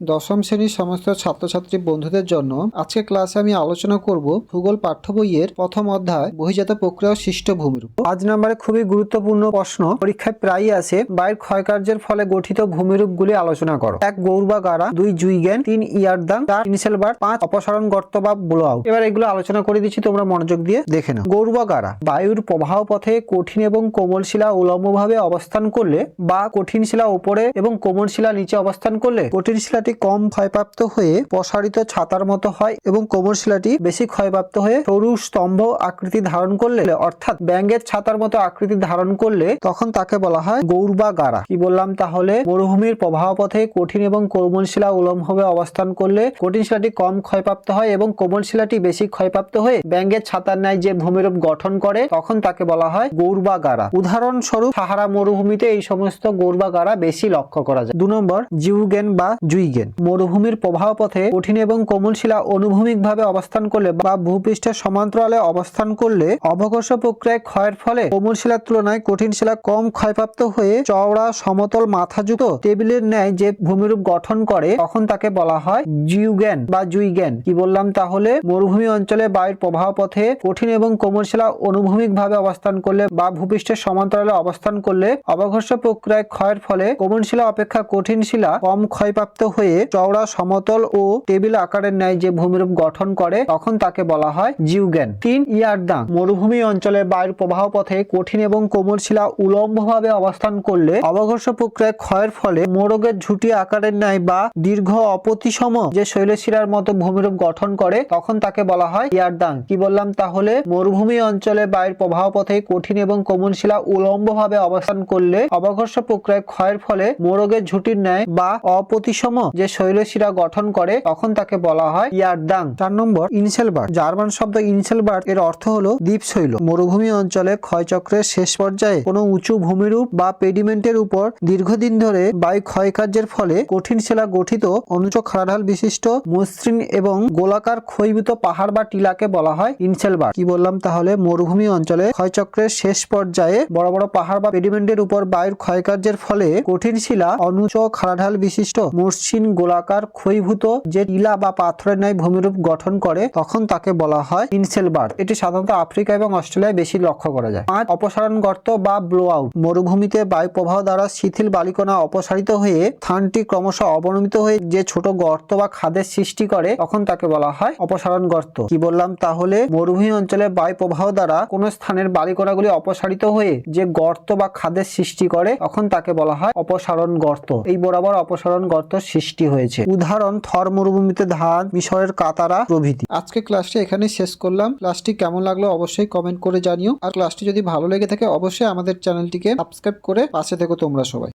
দশম শ্রেণির সমস্ত ছাত্রছাত্রী বন্ধুদের জন্য আজকে ক্লাসে আমি আলোচনা করব ভূগোল পাঠ্য বইয়ের প্রথম অধ্যায় বহিজাত প্রক্রিয়া ও সৃষ্ট ভূমির পাঁচ নম্বরে খুবই গুরুত্বপূর্ণ প্রশ্ন, পরীক্ষায় প্রায়ই আসে বায়ুর ক্ষয়কার্যের ফলে গঠিত ভূমিরূপগুলি আলোচনা করো। এক গৌর বা গাড়া, দুই জুইগেন তিন ইয়ারদাং চার ইনিশিয়াল বার, পাঁচ অপসারণ গর্ত বা ব্লো এবার এগুলো আলোচনা করে দিচ্ছি, তোমরা মনোযোগ দিয়ে দেখে নাও। গৌর বা গাড়া, বায়ুর প্রবাহ পথে কঠিন এবং কোমল শিলা উলম্বভাবে অবস্থান করলে বা কঠিন শিলা উপরে এবং কোমল শিলা নিচে অবস্থান করলে কঠিন শিলাটি কম ক্ষয়প্রাপ্ত হয়ে প্রসারিত ছাতার মতো হয় এবং কোমল শিলাটি বেশি ক্ষয়প্রাপ্ত হয়ে সরু স্তম্ভ আকৃতি ধারণ করলে, অর্থাৎ ব্যাঙ্গের ছাতার মতো আকৃতি ধারণ করলে তখন তাকে বলা হয় গৌর বা গাড়া কি বললাম তাহলে? মরুভূমির প্রবাহ পথে কঠিন এবং কোমল শিলা উলম্বভাবে অবস্থান করলে কঠিন শিলাটি কম ক্ষয়প্রাপ্ত হয় এবং কোমল শিলাটি বেশি ক্ষয়প্রাপ্ত হয়ে ব্যাঙ্গের ছাতার ন্যায় যে ভূমিরূপ গঠন করে, তখন তাকে বলা হয় গৌর বা গাড়া উদাহরণস্বরূপ, সাহারা মরুভূমিতে এই সমস্ত গৌর বা গাড়া বেশি লক্ষ্য করা যায়। দু নম্বর, জিউগেন বা জুইগেন। মরুভূমির প্রবাহ পথে কঠিন এবং কোমল শিলা অনুভূমিকভাবে অবস্থান করলে বা ভূপৃষ্ঠের সমান্তরালে অবস্থান করলে অবকর্ষ প্রক্রিয়ায় ক্ষয়ের ফলে কোমল শিলার তুলনায় কঠিন শিলা কম ক্ষয়প্রাপ্ত হয়ে চওড়া সমতল মাথাযুক্ত টেবিলের ন্যায় যে ভূমিরূপ গঠন করে, তখন তাকে বলা হয় জিউগ্যান বা জুইগ্যান। কি বললাম তাহলে? মরুভূমি অঞ্চলে বায়ুর প্রবাহ পথে কঠিন এবং কোমল শিলা অনুভূমিকভাবে অবস্থান করলে বা ভূপৃষ্ঠের সমান্তরালে অবস্থান করলে অবঘর্ষ প্রক্রিয়ায় ক্ষয়ের ফলে কোমল শিলা অপেক্ষা কঠিন শিলা কম ক্ষয়প্রাপ্ত হয়ে চওড়া সমতল ও টেবিল আকারের ন্যায় যে ভূমিরূপ গঠন করে, তখন তাকে বলা হয় জিউগ্যান তিন ইয়ারদাং মরুভূমি অঞ্চলে বায়ুর প্রবাহ পথে কঠিন এবং কোমল শিলা উলম্বভাবে অবস্থান করলে অবঘর্ষ প্রক্রিয়ায় ক্ষয়ের ফলে মোরগের ঝুটি আকারের ন্যায় বা দীর্ঘ অপতিসম যে শৈলশিলার মতো ভূমিরূপ গঠন করে, তখন তাকে বলা হয় ইয়ারদাং কি বললাম তাহলে? মরুভূমি অঞ্চলে বায়ুর প্রবাহ পথে কঠিন এবং কোমল শিলা উলম্বভাবে অবস্থান করলে অবঘর্ষ প্রক্রিয়ায় ক্ষয়ের ফলে মোরগের ঝুটির ন্যায় বা অপতিসম যে শৈলশিরা গঠন করে, তখন তাকে বলা হয় ইয়ারদাং। চার নম্বর ইনসেলবার্ট জার্মান শব্দ ইনসেলবার্ট এর অর্থ হলো দ্বীপ শৈল মরুভূমি অঞ্চলে ক্ষয়চক্রের শেষ পর্যায়ে কোনো উঁচু ভূমিরূপ বা পেডিমেন্টের উপর দীর্ঘদিন ধরে বায়ু ক্ষয়কার্যের ফলে কঠিন শিলা গঠিত অনুচ খাড়াঢাল বিশিষ্ট মসৃণ এবং গোলাকার ক্ষয়ভূত পাহাড় বা টিলাকে বলা হয় ইনসেলবার কি বললাম তাহলে? মরুভূমি অঞ্চলে ক্ষয়চক্রের শেষ পর্যায়ে বড় বড় পাহাড় বা পেডিমেন্টের উপর বায়ুর ক্ষয়কার্যের ফলে কঠিন শিলা অনুচ খাড়াঢাল বিশিষ্ট মসৃণ গোলাকার ক্ষয়ীভূত যে টিলা বা পাথরের ন্যায় ভূমিরূপ গঠন করে, তখন তাকে বলা হয় ইনসেলবার এটি সাধারণত আফ্রিকা এবং অস্ট্রেলিয়ায় বেশি লক্ষ্য করা যায়। পাঁচ অপসারণ গর্ত বা ব্লো আউট মরুভূমিতে বায়ু প্রবাহ দ্বারা শিথিল বালিকণা অপসারিত হয়ে, স্থানটি ক্রমশ অবনমিত হয়ে যে ছোট গর্ত বা খাদের সৃষ্টি করে, তখন তাকে বলা হয় অপসারণ গর্ত কি বললাম? তাহলে মরুভূমি অঞ্চলে বায়ু প্রবাহ দ্বারা কোন স্থানের বালিকণাগুলি অপসারিত হয়ে যে গর্ত বা খাদের সৃষ্টি করে, তখন তাকে বলা হয় অপসারণ গর্ত এই বরাবর অপসারণ গর্ত সৃষ্টি হয়েছে। উদাহরণ, থর মরুভূমিতে ধান, মিশরের কাতারা প্রভৃতি। আজকে ক্লাসটি এখানে শেষ করলাম। ক্লাসটি কেমন লাগল অবশ্যই কমেন্ট করে জানিও। আর ক্লাসটি যদি ভালো লেগে থাকে, অবশ্যই আমাদের চ্যানেলটিকে সাবস্ক্রাইব করে পাশে থেকো তোমরা সবাই।